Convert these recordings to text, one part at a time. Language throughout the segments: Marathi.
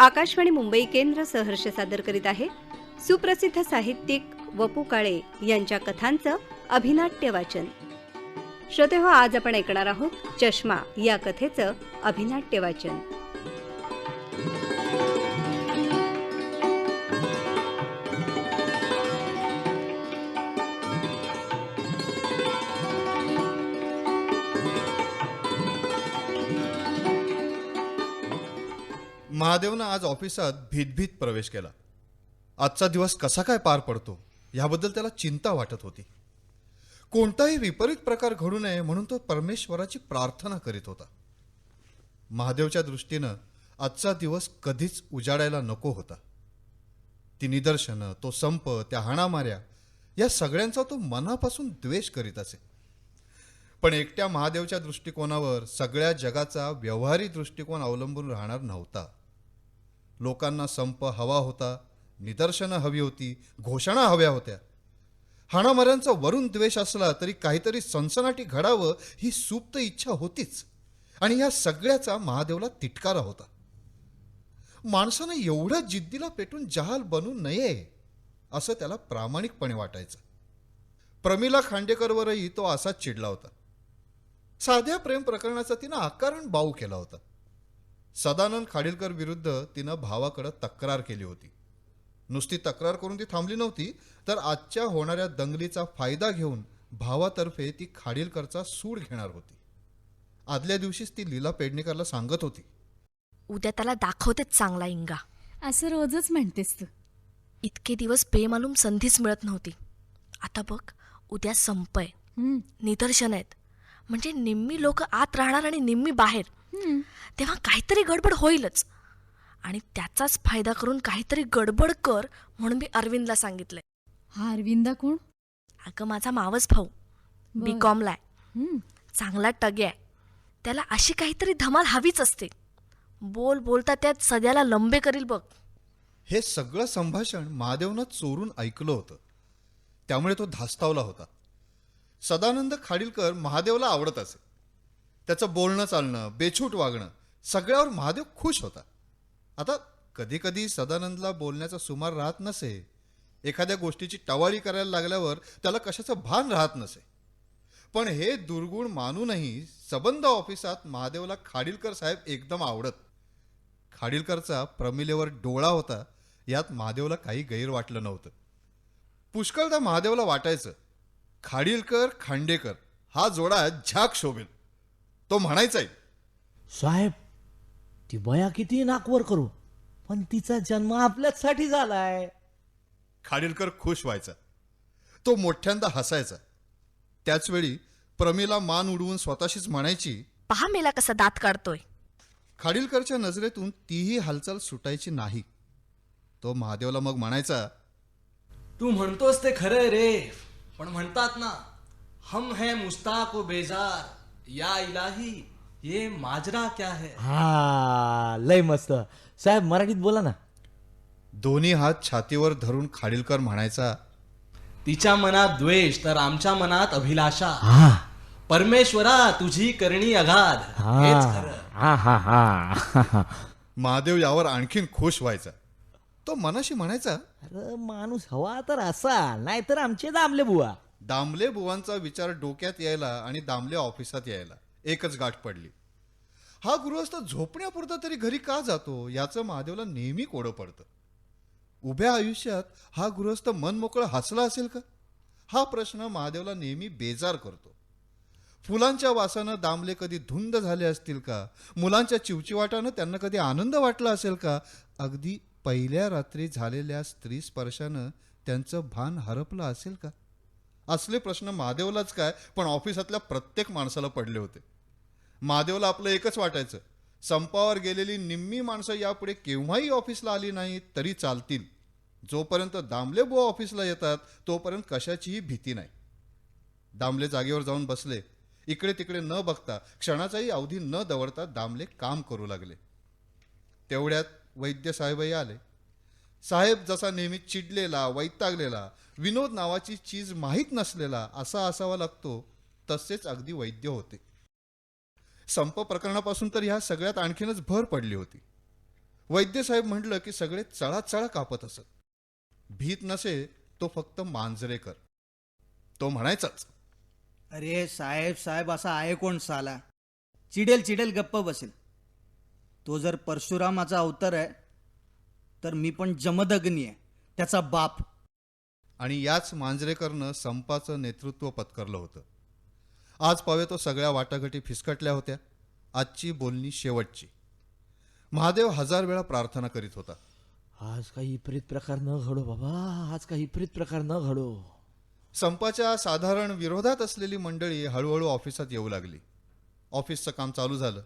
आकाशवाणी मुंबई केंद्र सहर्ष सादर करीत आहे. सुप्रसिद्ध साहित्यिक वपू काळे यांच्या कथांचं अभिनाट्य वाचन. श्रोते हो आज आपण ऐकणार आहोत चष्मा या कथेचं अभिनाट्य वाचन. महादेवनं आज ऑफिसात भीतभीत प्रवेश केला. आजचा दिवस कसा काय पार पडतो याबद्दल त्याला चिंता वाटत होती. कोणताही विपरीत प्रकार घडू नये म्हणून तो परमेश्वराची प्रार्थना करीत होता. महादेवच्या दृष्टीनं आजचा दिवस कधीच उजाडायला नको होता. ती निदर्शनं तो संप त्या हाणामाऱ्या या सगळ्यांचा तो मनापासून द्वेष करीत असे. पण एकट्या महादेवच्या दृष्टिकोनावर सगळ्या जगाचा व्यवहारी दृष्टिकोन अवलंबून राहणार नव्हता. लोकांना संप हवा होता निदर्शनं हवी होती घोषणा हव्या होत्या. हाणामाऱ्यांचा वरून द्वेष असला तरी काहीतरी सनसनाटी घडावं ही सुप्त इच्छा होतीच. आणि या सगळ्याचा महादेवला तिटकारा होता. माणसानं एवढ्या जिद्दीला पेटून जहाल बनू नये असं त्याला प्रामाणिकपणे वाटायचं. प्रमिला खांडेकरवरही तो असाच चिडला होता. साध्या प्रेम प्रकरणाचा तिनं आकारण बाऊ केला होता. सदानंद खाडीलकर विरुद्ध तिनं भावाकडं तक्रार केली होती. नुसती तक्रार करून ती थांबली नव्हती तर आजच्या होणाऱ्या दंगलीचा फायदा घेऊन भावातर्फे ती खाडीलकरचा सूड घेणार होती. आदल्या दिवशीच ती लीला पेडणेकरला सांगत होती. उद्या त्याला दाखवतेच चांगला इंगा. असं रोजच म्हणतेस तू. इतके दिवस बेमालूम संधीच मिळत नव्हती. आता बघ उद्या संप आहे हम्म, निदर्शन आहेत. म्हणजे निम्मी लोक आत राहणार आणि निम्मी बाहेर. तेव्हा काहीतरी गडबड होईलच. आणि त्याचाच फायदा करून काहीतरी गडबड कर म्हणून मी अरविंदला सांगितलंय. हा अरविंदा कोण? अगं माझा मावस भाऊ. बी. कॉमला आहे. चांगला टगे आहे. त्याला अशी काहीतरी धमाल हवीच असते. बोल बोलता त्यात सध्याला लंबे करील बघ. हे सगळं संभाषण महादेवनं चोरून ऐकलं होतं. त्यामुळे तो धास्तावला होता. सदानंद खाडीलकर महादेवला आवडत असे. त्याचं बोलणं चालणं बेछूट वागणं सगळ्यावर महादेव खुश होता आता कधी कधी सदानंदला बोलण्याचा सुमार राहत नसे. एखाद्या गोष्टीची टवाळी करायला लागल्यावर त्याला कशाचं भान राहत नसे. पण हे दुर्गुण मानूनही सबंध ऑफिसात महादेवला खाडीलकर साहेब एकदम आवडत. खाडीलकरचा प्रमिलेवर डोळा होता यात महादेवला काही गैर वाटलं नव्हतं. पुष्कळदा महादेवला वाटायचं खाडीलकर खांडेकर हा जोडा झाक शोभेल. तो म्हणायचाय साहेब ती बया किती नाकवर करू पण तिचा जन्म आपल्याचसाठी झालाय. खाडीलकर खुश व्हायचा. तो मोठ्यांदा हसायचा. त्याचवेळी प्रमिला मान उडवून स्वतःशीच म्हणायची पहा मेला कसा दात काढतोय. खाडीलकरच्या नजरेतून तीही हालचाल सुटायची नाही. तो महादेवला मग म्हणायचा तू म्हणतोस ते खरंय रे पण म्हणतात ना हम है मुस्ताक व बेजार. या इलाही ये माजरा क्या है? हा लय मस्त. साहेब मराठीत बोला ना. दोन्ही हात छातीवर धरून खाडीलकर म्हणायचा तिच्या मनात द्वेष तर आमच्या मनात अभिलाषा. हा. परमेश्वरा तुझी करणी अगाध. हेच हा खरं. हा हा हा. महादेव यावर आणखीन खुश व्हायचा. तो मनाशी म्हणायचा अरे माणूस हवा तर असा नाहीतर आमचे दामले बुवा. दामले बुवांचा विचार डोक्यात यायला आणि दामले ऑफिसात यायला. एकच गाठ पडली. हा गृहस्थ झोपण्यापुरता तरी घरी का जातो याचं महादेवला नेहमी कोडं पडतं. उभ्या आयुष्यात हा गृहस्थ मनमोकळं हसला असेल का? हा प्रश्न महादेवला नेहमी बेजार करतो. फुलांच्या वासानं दामले कधी धुंद झाले असतील का? मुलांच्या चिवचिवाटानं त्यांना कधी आनंद वाटला असेल का? अगदी पहिल्या रात्री झालेल्या स्त्री स्पर्शानं त्यांचं भान हरपलं असेल का? असले प्रश्न महादेवलाच काय पण ऑफिसातल्या प्रत्येक माणसाला पडले होते. महादेवला आपलं एकच वाटायचं संपावर गेलेली निम्मी माणसं यापुढे केव्हाही ऑफिसला आली नाही तरी चालतील. जोपर्यंत दामले बुवा ऑफिसला येतात तोपर्यंत कशाचीही भीती नाही. दामले जागेवर जाऊन बसले. इकडे तिकडे न बघता क्षणाचाही अवधी न दवडता दामले काम करू लागले. तेवढ्यात वैद्य साहेबही आले. साहेब जसा नेहमी चिडलेला वैतागलेला विनोद नावाची चीज माहीत नसलेला असा असावा लागतो तसेच अगदी वैद्य होते. संप प्रकरणापासून तर ह्या सगळ्यात आणखीनच भर पडली होती. वैद्यसाहेब म्हटलं की सगळे चळाचळा कापत असत. भीत नसे तो फक्त मांजरेकर. तो म्हणायचाच. अरे साहेब साहेब असा आहे कोण साला? चिडेल चिडेल गप्प बसेल. तो जर परशुरामाचा अवतार आहे तर मी पण जमदग्नी आहे. त्याचा बाप आणि याच मांजरेकरनं संपाचं नेतृत्व पत्करलं होतं. आज पावे तो सगळ्या वाटाघाटी फिसकटल्या होत्या. आजची बोलणी शेवटची. महादेव हजार वेळा प्रार्थना करीत होता. आज काही विपरीत प्रकार न घडो बाबा आज काही विपरीत प्रकार न घडो. संपाच्या साधारण विरोधात असलेली मंडळी हळूहळू ऑफिसात येऊ लागली. ऑफिसचं काम चालू झालं.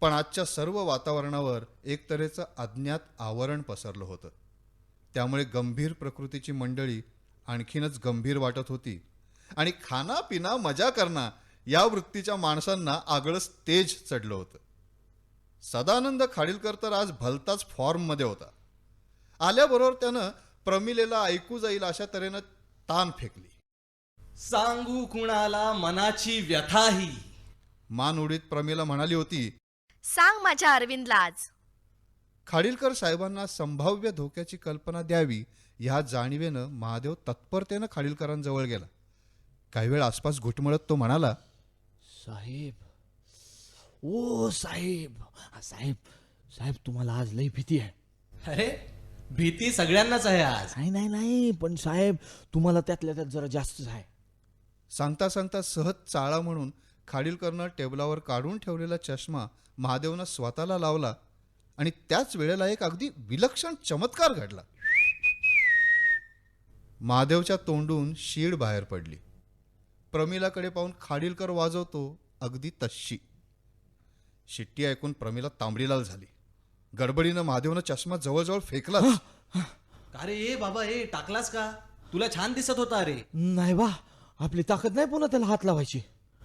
पण आजच्या सर्व वातावरणावर एक तऱ्हेचं अज्ञात आवरण पसरलं होतं. त्यामुळे गंभीर प्रकृतीची मंडळी आणखीनच गंभीर वाटत होती. आणि खाना पिना मजा करणा या वृत्तीच्या माणसांना आगळंच तेज चढलं होतं. सदानंद खाडीलकर तर आज भलताच फॉर्ममध्ये होता. आल्याबरोबर त्यानं प्रमिलेला ऐकू जाईल अशा तऱ्हेनं तान फेकली. सांगू कुणाला मनाची व्यथाही? मान उडीत प्रमिला म्हणाली होती सांग माझ्या अरविंदला आज. खाडीलकर साहेबांना संभाव्य धोक्याची कल्पना द्यावी ह्या जाणीवेनं महादेव तत्परतेनं खाडीलकरांजवळ गेला. काही वेळ आसपास घुटमळत तो म्हणाला साहेब ओ साहेब साहेब साहेब तुम्हाला आज लई भीती आहे. अरे भीती सगळ्यांनाच आहे आज. नाही नाही नाही पण साहेब तुम्हाला त्यातल्या त्यात जरा जास्तच आहे. सांगता सांगता सहज चाळा म्हणून खाडीलकरनं टेबलावर काढून ठेवलेला चष्मा महादेवनं स्वतःला लावला आणि त्याच वेळेला एक अगदी विलक्षण चमत्कार घडला. महादेवच्या तोंडून शीड बाहेर पडली. प्रमिलाकडे पाहून खाडीलकर वाजवतो अगदी तशी शिट्टी ऐकून प्रमिला तांबडीलाल झाली. गडबडीनं महादेवनं चष्मा जवळजवळ फेकलाच. का रे ए बाबा ए टाकलास का? तुला छान दिसत होता रे. नाही बा आपली ताकद नाही पुन्हा त्याला हात लावायची.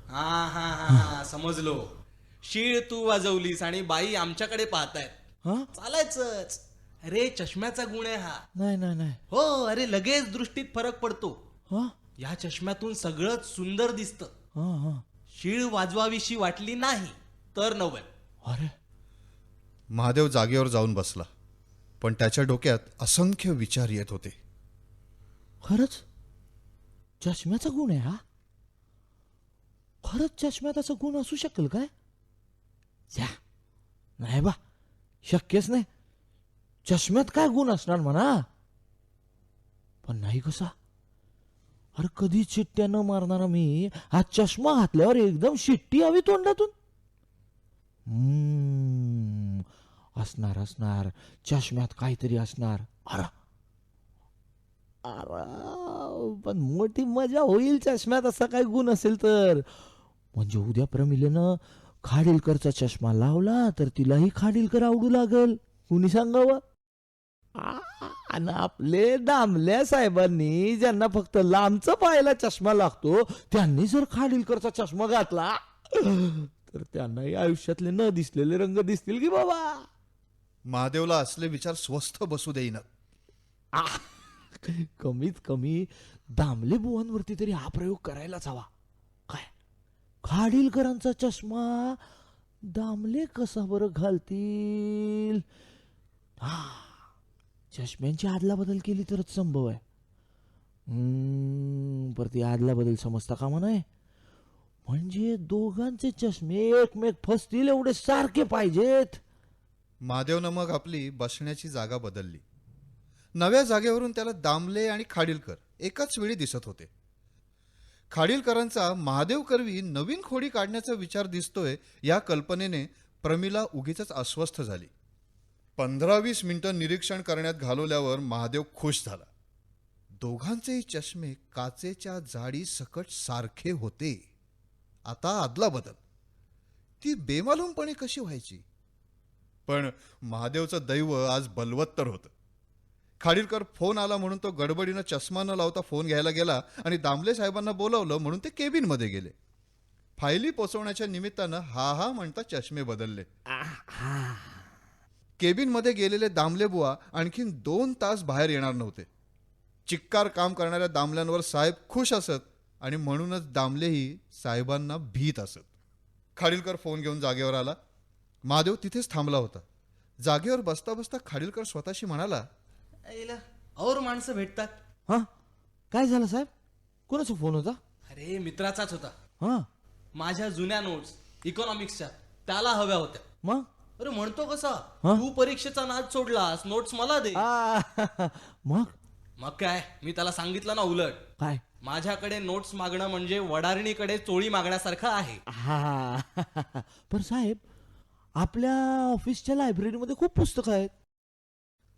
हा हा हा हा समजलो. शीळ तू वाजवलीस आणि बाई आमच्याकडे पाहतायत. हा? चालायचंच. अरे चष्म्याचा गुण आहे हा. नाही नाही नाही. हो अरे लगेच दृष्टीत फरक पडतो. हा? या चष्म्यातून सगळंच सुंदर दिसतं. हा हा. शीळ वाजवावीशी वाटली नाही तर नवल. अरे. महादेव जागेवर जाऊन बसला. पण त्याच्या डोक्यात असंख्य विचार येत होते. खरंच? चष्म्याचा गुण आहे हा? खरंच चष्म्यात असा गुण असू शकेल काय? जा नाही बा शक्यच नाही. चष्म्यात काय गुण असणार म्हणा? पण नाही कसा अरे कधी चिट्ट्या न मारणारा मी हा चष्मा घातल्यावर एकदम शिट्टी हवी तोंडातून. हम्म, असणार असणार. चष्म्यात काहीतरी असणार. अरे. अरे पण मोठी मजा होईल चष्म्यात असा काय गुण असेल तर. म्हणजे उद्या प्रमिलेनं खाडीलकरचा चष्मा लावला तर तिलाही खाडीलकर आवडू लागल. कुणी सांगावं? आणि आपले दामल्या साहेबांनी ज्यांना फक्त लांबचा पाहायला चष्मा लागतो त्यांनी जर खाडीलकरचा चष्मा घातला तर त्यांनाही आयुष्यातले न दिसलेले रंग दिसतील की बाबा. महादेवला असले विचार स्वस्थ बसू देईनात आ, कमीत कमी दामले बुवांवरती तरी हा प्रयोग करायलाच हवा. काय? खाडीलकरांचा चष्मा दामले कसा बरं घालतील? हा चष्म्यांची आदला बदल केली तरच संभव आहे. पर ती आदला बदल समजता कामा नये. म्हणजे दोघांचे चष्मे एकमेक फसतील एवढे सारखे पाहिजेत. महादेवनं मग आपली बसण्याची जागा बदलली. नव्या जागेवरून त्याला दामले आणि खाडीलकर एकाच वेळी दिसत होते. खाडीलकरांचा महादेव करवी नवीन खोडी काढण्याचा विचार दिसतोय या कल्पनेने प्रमिला उगीच अस्वस्थ झाली. पंधरा वीस मिनिटं निरीक्षण करण्यात घालवल्यावर महादेव खुश झाला. दोघांचेही चष्मे काचेच्या जाडी सकट सारखे होते. आता आदला बदल. ती बेमालूमपणे कशी व्हायची? पण महादेवचं दैव आज बलवत्तर होतं. खाडीलकर फोन आला म्हणून तो गडबडीनं चष्मा न लावता फोन घ्यायला गेला आणि दामले साहेबांना बोलावलं म्हणून ते केबिनमध्ये गेले. फायली पोचवण्याच्या निमित्तानं हा हा म्हणता चष्मे बदलले. केबिनमध्ये गेलेले दामले बुवा आणखीन दोन तास बाहेर येणार नव्हते. चिक्कार काम करणाऱ्या दामल्यांवर साहेब खुश असत आणि म्हणूनच दामलेही साहेबांना भीत असत. खाडीलकर फोन घेऊन जागेवर आला. महादेव तिथेच थांबला होता. जागेवर बसता बसता खाडीलकर स्वतःशी म्हणाला और माणसं भेटतात. हा? काय झालं साहेब? कोणाचा फोन होता? अरे मित्राचाच होता. हा. माझ्या जुन्या नोट्स इकॉनॉमिक्सच्या त्याला हव्या होत्या. मग? अरे म्हणतो कसा? हा? तू परीक्षेचा नाद सोडलास नोट्स मला दे. आ, मग? मग काय? मी त्याला सांगितलं ना उलट. काय? माझ्याकडे नोट्स मागणं म्हणजे वडारणीकडे चोळी मागण्यासारखं आहे. हा. पण साहेब आपल्या ऑफिसच्या लायब्ररीमध्ये खूप पुस्तकं आहेत.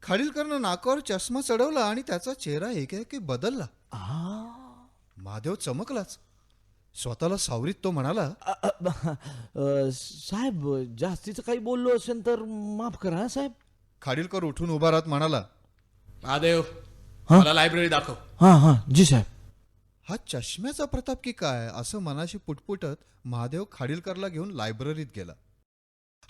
खाडीलकरनं नाकावर चष्मा चढवला आणि त्याचा चेहरा एकेकी बदलला. आ, महादेव चमकलाच. स्वतःला सावरीत तो म्हणाला अ, अ, अ, साहेब जास्तीचं काही बोललो असेल तर माफ करा हा, साहेब. खाडीलकर उठून उभा राहत म्हणाला महादेव हा? मला लायब्ररी दाखव. हा हा जी साहेब. हा चष्म्याचा प्रताप की काय असं मनाशी पुटपुटत महादेव खाडीलकरला घेऊन लायब्ररीत गेला.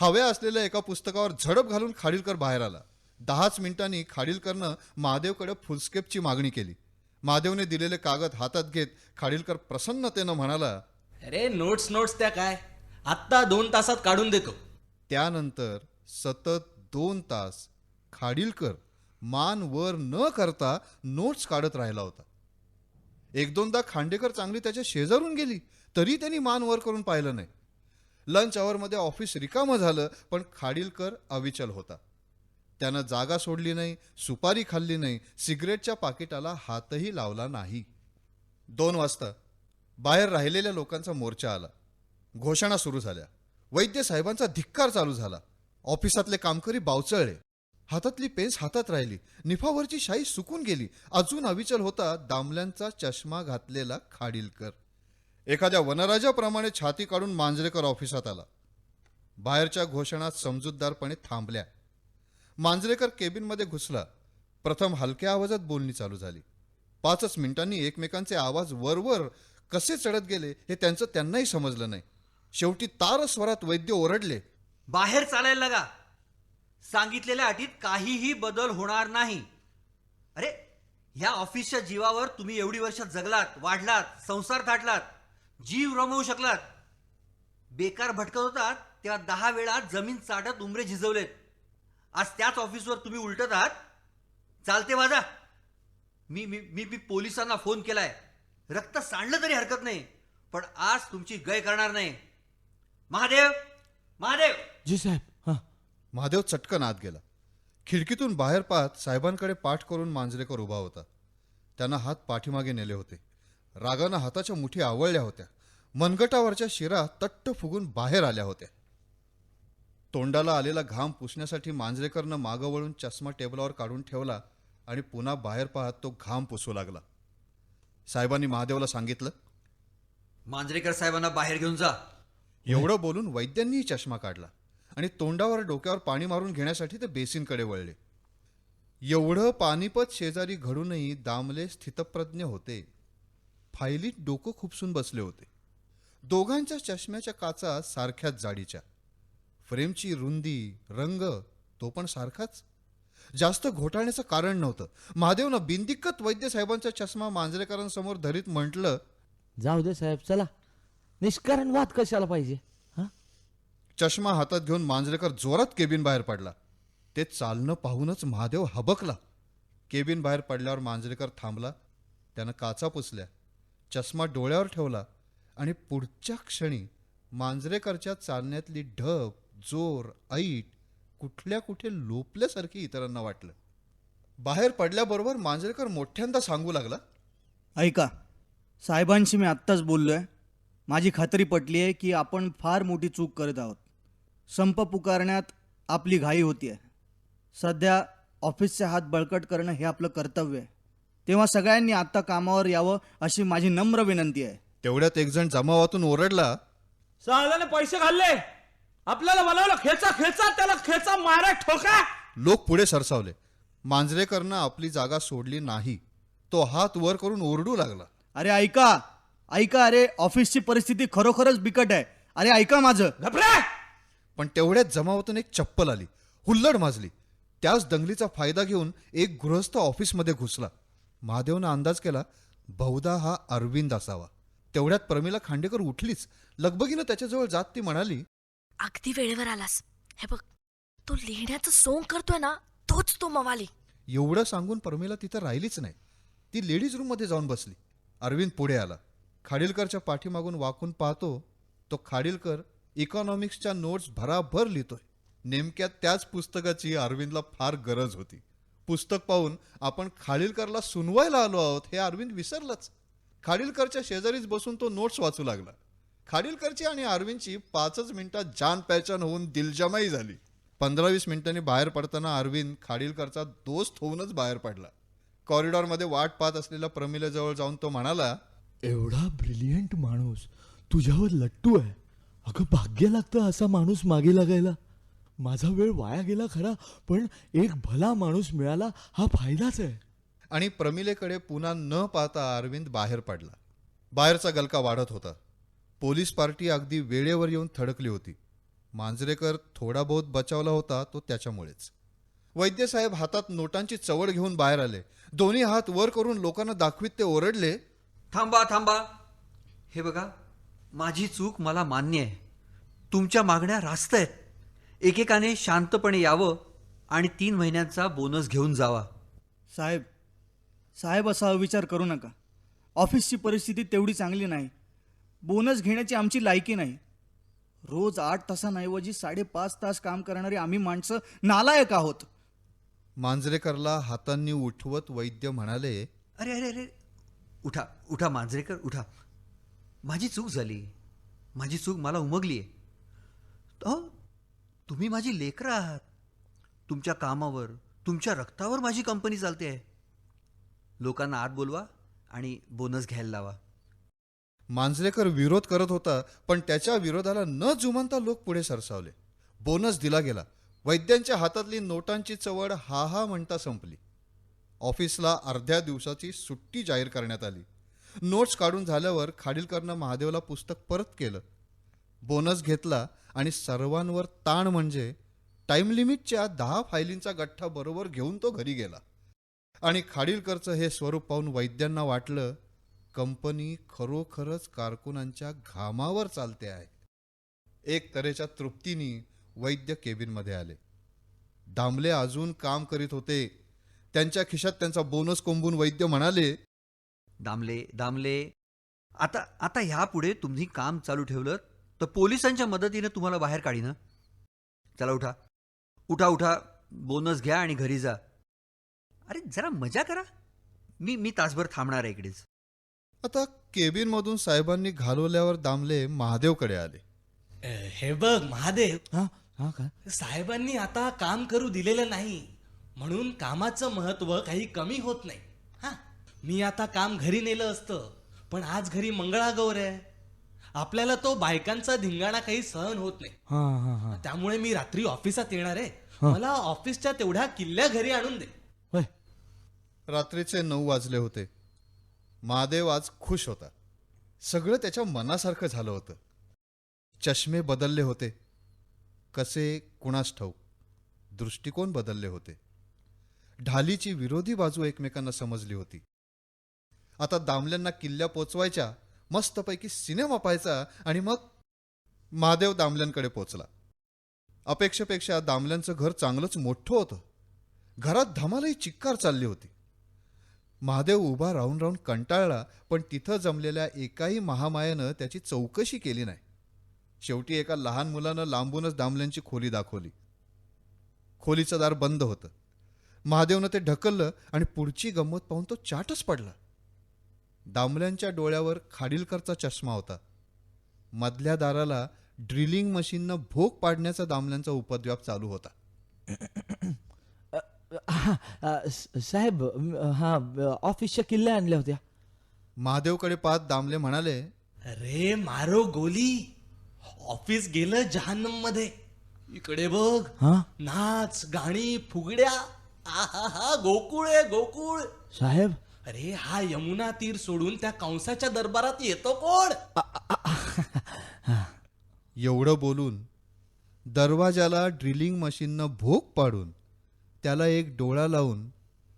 हव्या असलेल्या एका पुस्तकावर झडप घालून खाडीलकर बाहेर आला. दहाच मिनिटांनी खाडीलकरनं महादेवकडे फुलस्केपची मागणी केली. महादेवने दिलेले कागद हातात घेत खाडीलकर प्रसन्नतेनं म्हणाला अरे नोट्स नोट्स त्या काय? आत्ता दोन तासात काढून देतो. त्यानंतर सतत दोन तास खाडीलकर मान वर न करता नोट्स काढत राहिला होता. एक दोनदा खांडेकर चांगली त्याच्या शेजारून गेली तरी त्यांनी मान वर करून पाहिलं नाही. लंच आवरमध्ये ऑफिस रिकामं झालं पण खाडीलकर अविचल होता. त्यानं जागा सोडली नाही सुपारी खाल्ली नाही सिगरेटच्या पाकिटाला हातही लावला नाही. दोन वाजता बाहेर राहिलेल्या लोकांचा मोर्चा आला. घोषणा सुरू झाल्या. वैद्य साहेबांचा धिक्कार चालू झाला. ऑफिसातले कामकरी बावचळले. हातातली पेन्स हातात राहिली. निफावरची शाई सुकून गेली. अजून अविचल होता दामल्यांचा चष्मा घातलेला खाडीलकर. एखाद्या वनराजाप्रमाणे छाती काढून मांजरेकर ऑफिसात आला. बाहेरच्या घोषणा समजूतदारपणे थांबल्या. मांजरेकर केबिनमध्ये घुसला. प्रथम हलक्या आवाजात बोलणी चालू झाली. पाचच मिनिटांनी एकमेकांचे आवाज वरवर कसे चढत गेले हे त्यांचं त्यांनाही समजलं नाही. शेवटी तार स्वरात वैद्य ओरडले बाहेर चालायला लगा. सांगितलेल्या अटीत काहीही बदल होणार नाही. अरे ह्या ऑफिसच्या जीवावर तुम्ही एवढी वर्ष जगलात वाढलात संसार थाटलात जीव रमवू शकलात. बेकार भटकत होतात तेव्हा दहा वेळा जमीन चाटत उमरे झिजवलेत. आज त्याच ऑफिसवर तुम्ही उलटत आहात? चालते वाजा मी मी मी मी पोलिसांना फोन केलाय. रक्त सांडलं तरी हरकत नाही पण आज तुमची गय करणार नाही. महादेव महादेव! जी साहेब हा. महादेव चटकन आत गेला. खिडकीतून बाहेर पाहत साहेबांकडे पाठ करून मांजरेकर उभा होता. त्यांना हात पाठीमागे नेले होते. रागानं हाताच्या मुठी आवळल्या होत्या. मनगटावरच्या शिरा तट्ट फुगून बाहेर आल्या होत्या. तोंडाला आलेला घाम पुसण्यासाठी मांजरेकरनं मागं वळून चष्मा टेबलावर काढून ठेवला आणि पुन्हा बाहेर पाहत तो घाम पुसू लागला. साहेबांनी महादेवला सांगितलं मांजरेकर साहेबांना बाहेर घेऊन जा. एवढं बोलून वैद्यांनीही चष्मा काढला आणि तोंडावर डोक्यावर पाणी मारून घेण्यासाठी ते बेसिनकडे वळले. एवढं पानिपत शेजारी घडूनही दामले स्थितप्रज्ञ होते. फायलीत डोकं खुपसून बसले होते. दोघांच्या चष्म्याच्या काचा सारख्याच जाडीच्या. फ्रेमची रुंदी रंग तो पण सारखाच. जास्त घोटाळण्याचं कारण नव्हतं. महादेवनं बिंदिक्कत वैद्य साहेबांचा चष्मा मांजरेकरांसमोर धरीत म्हटलं जाऊ दे साहेब चला. निष्कारण वाद कशाला पाहिजे हा? चष्मा हातात घेऊन मांजरेकर जोरात केबिन बाहेर पडला. ते चालणं पाहूनच महादेव हबकला. केबिन बाहेर पडल्यावर मांजरेकर थांबला. त्यानं काचा पुसल्या. चष्मा डोळ्यावर ठेवला आणि पुढच्या क्षणी मांजरेकरच्या चालण्यातली ढब जोर ऐट कुठल्या कुठे लोपल्यासारखी इतरांना वाटलं. बाहेर पडल्याबरोबर मांजरेकर मोठ्यांदा सांगू लागला ऐका साहेबांशी मी आत्ताच बोललो आहे माझी खात्री पटली आहे की आपण फार मोठी चूक करत आहोत. संप पुकारण्यात आपली घाई होती आहे सध्या ऑफिसचे हात बळकट करणं हे आपलं कर्तव्य आहे. तेव्हा सगळ्यांनी आत्ता कामावर यावं अशी माझी नम्र विनंती आहे. तेवढ्यात एक जण जमावातून ओरडला साल्याने पैसे खाल्ले आपल्याला बोलावलं खेचा खेचा त्याला खेचा मारा ठोका. लोक पुढे सरसावले. मांजरेकरनं आपली जागा सोडली नाही. तो हात वर करून ओरडू लागला. अरे ऐका ऐका अरे ऑफिसची परिस्थिती खरोखरच बिकट आहे. अरे ऐका माझं. घबरा. पण तेवढ्यात जमावातून एक चप्पल आली. हुल्लड माजली. त्याच दंगलीचा फायदा घेऊन एक गृहस्थ ऑफिसमध्ये घुसला. महादेवनं अंदाज केला बहुधा हा अरविंद असावा. तेवढ्यात प्रमिला खांडेकर उठलीच. लगबगीनं त्याच्याजवळ जात ती म्हणाली अगदी वेळेवर आलास. हे बघ तो लिहिण्याचं सोंग करतोय ना तोच तो मवाली. एवढं सांगून परमेला तिथं राहिलीच नाही. ती लेडीज रूममध्ये जाऊन बसली. अरविंद पुढे आला. खाडीलकरच्या पाठीमागून वाकून पाहतो तो खाडीलकर इकॉनॉमिक्सच्या नोट्स भराभर लिहितोय. नेमक्या त्याच पुस्तकाची अरविंदला फार गरज होती. पुस्तक पाहून आपण खाडीलकरला सुनवायला आलो आहोत हे अरविंद विसरलंच. खाडीलकरच्या शेजारीच बसून तो नोट्स वाचू लागला. खाडीलकरची आणि अरविंदची पाचच मिनिटात जान पहचान होऊन दिलजमाई झाली. पंधरा वीस मिनिटांनी बाहेर पडताना अरविंद खाडीलकरचा दोस्त होऊनच बाहेर पडला. कॉरिडॉरमध्ये वाट पाहत असलेल्या प्रमिलेजवळ जाऊन तो म्हणाला एवढा ब्रिलियंट माणूस तुझ्यावर लट्टू आहे. अगं भाग्य लागतं असा माणूस मागे लागायला. माझा वेळ वाया गेला खरा पण एक भला माणूस मिळाला हा फायदाच आहे. आणि प्रमिलेकडे पुन्हा न पाहता अरविंद बाहेर पडला. बाहेरचा गलका वाढत होता. पोलीस पार्टी अगदी वेळेवर येऊन थडकली होती. मांजरेकर थोडा बहुत बचावला होता तो त्याच्यामुळेच. वैद्यसाहेब हातात नोटांची चवड घेऊन बाहेर आले. दोन्ही हात वर करून लोकांना दाखवीत ते ओरडले थांबा थांबा. हे बघा माझी चूक मला मान्य आहे. तुमच्या मागण्या रास्त आहेत. एकेकाने शांतपणे यावं आणि तीन महिन्यांचा बोनस घेऊन जावा. साहेब साहेब असा विचार करू नका. ऑफिसची परिस्थिती तेवढी चांगली नाही. बोनस घेण्याची आमची लायकी नाही. रोज आठ तासांऐवजी साडेपाच तास काम करणारी आम्ही माणसं नालायक आहोत. मांजरेकरला हातांनी उठवत वैद्य म्हणाले अरे अरे अरे उठा उठा मांजरेकर उठा. माझी चूक झाली. माझी चूक मला उमगली आहे. अहो तुम्ही माझी लेकरं आहात. तुमच्या कामावर तुमच्या रक्तावर माझी कंपनी चालते आहे. लोकांना आत बोलवा आणि बोनस घ्यायला लावा. मांजरेकर विरोध करत होता पण त्याच्या विरोधाला न जुमानता लोक पुढे सरसावले. बोनस दिला गेला. वैद्यांच्या हातातली नोटांची चवड हा हा म्हणता संपली. ऑफिसला अर्ध्या दिवसाची सुट्टी जाहीर करण्यात आली. नोट्स काढून झाल्यावर खाडीलकरनं महादेवला पुस्तक परत केलं. बोनस घेतला आणि सर्वांवर ताण म्हणजे टाइम लिमिटच्या दहा फायलींचा गठ्ठा बरोबर घेऊन तो घरी गेला. आणि खाडीलकरचं हे स्वरूप पाहून वैद्यांना वाटलं कंपनी खरोखरच कारकुनांच्या घामावर चालते आहे. एक तऱ्हेच्या तृप्तीने वैद्य केबिनमध्ये आले. दामले अजून काम करीत होते. त्यांच्या खिशात त्यांचा बोनस कोंबून वैद्य म्हणाले दामले दामले आता आता ह्यापुढे तुम्ही काम चालू ठेवलं तर पोलिसांच्या मदतीने तुम्हाला बाहेर काढीन. चला उठा. उठा उठा. बोनस घ्या आणि घरी जा. अरे जरा मजा करा. मी मी तासभर थांबणार आहे इकडेच. आता केबिनमधून साहेबांनी घालवल्यावर दामले महादेवकडे आले. अ, हे बघ महादेव. हा हा साहेबांनी आता काम करू दिलेलं नाही. म्हणून कामाचं महत्त्व काही कमी होत नाही. हा मी आता काम घरी नेलं असतं पण आज घरी मंगळागौर आहे. आपल्याला तो बायकांचा धिंगाणा काही सहन होत नाही. हा हा हा. त्यामुळे मी रात्री ऑफिसात येणार आहे. मला ऑफिसच्या तेवढ्या किल्ल्या घरी आणून दे. होय. रात्रीचे नऊ वाजले होते. महादेव आज खुश होता. सगळं त्याच्या मनासारखं झालं होतं. चष्मे बदलले होते. कसे कुणास ठाऊक. दृष्टिकोन बदलले होते. ढालीची विरोधी बाजू एकमेकांना समजली होती. आता दामल्यांना किल्ल्या पोचवायच्या मस्तपैकी सिनेमा पाहायचा आणि मग महादेव दामल्यांकडे पोचला. अपेक्षेपेक्षा दामल्यांचं घर चांगलंच मोठं होतं. घरात धमालाही चिक्कार चालली होती. महादेव उभा राहून राहून कंटाळला पण तिथं जमलेल्या एकाही महामायानं त्याची चौकशी केली नाही. शेवटी एका लहान मुलानं लांबूनच दामल्यांची खोली दाखवली. खोलीचं दार बंद होतं. महादेवनं ते ढकललं आणि पुढची गंमत पाहून तो चाटच पडला. दामल्यांच्या डोळ्यावर खाडीलकरचा चष्मा होता. मधल्या दाराला ड्रिलिंग मशीननं भोग पाडण्याचा दामल्यांचा उपद्व्याप चालू होता. हा, साहेब हा ऑफिसच्या किल्ल्या आणल्या होत्या. महादेवकडे पाहत दामले म्हणाले अरे मारो गोली. ऑफिस गेलं जहान्नममध्ये इकडे बघ. हा? नाच गाणी फुगड्या. आहा गोकुळ आहे गोकुळ. साहेब? अरे हा यमुना तीर सोडून त्या कंसाच्या दरबारात येतो कोण? एवढं बोलून दरवाजाला ड्रिलिंग मशीननं भोग पाडून त्याला एक डोळा लावून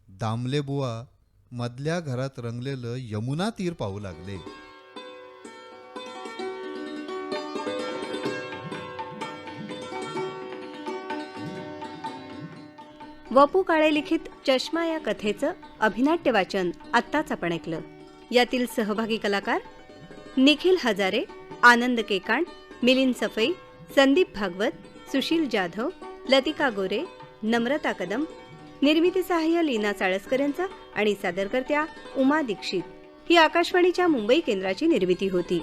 दामलेबुवा मधल्या घरात रंगलेलं यमुना तीर पाहू लागले. वपू काळे लिखित चष्मा या कथेचं अभिनाट्य वाचन आत्ताच आपण ऐकलं. यातील सहभागी कलाकार निखिल हजारे आनंद केकांड मिलिंद सफई संदीप भागवत सुशील जाधव लतिका गोरे नम्रता कदम निर्मिती सहाय्य लीना चाळसकर यांचा आणि सादरकर्त्या उमा दीक्षित. ही आकाशवाणीच्या मुंबई केंद्राची निर्मिती होती.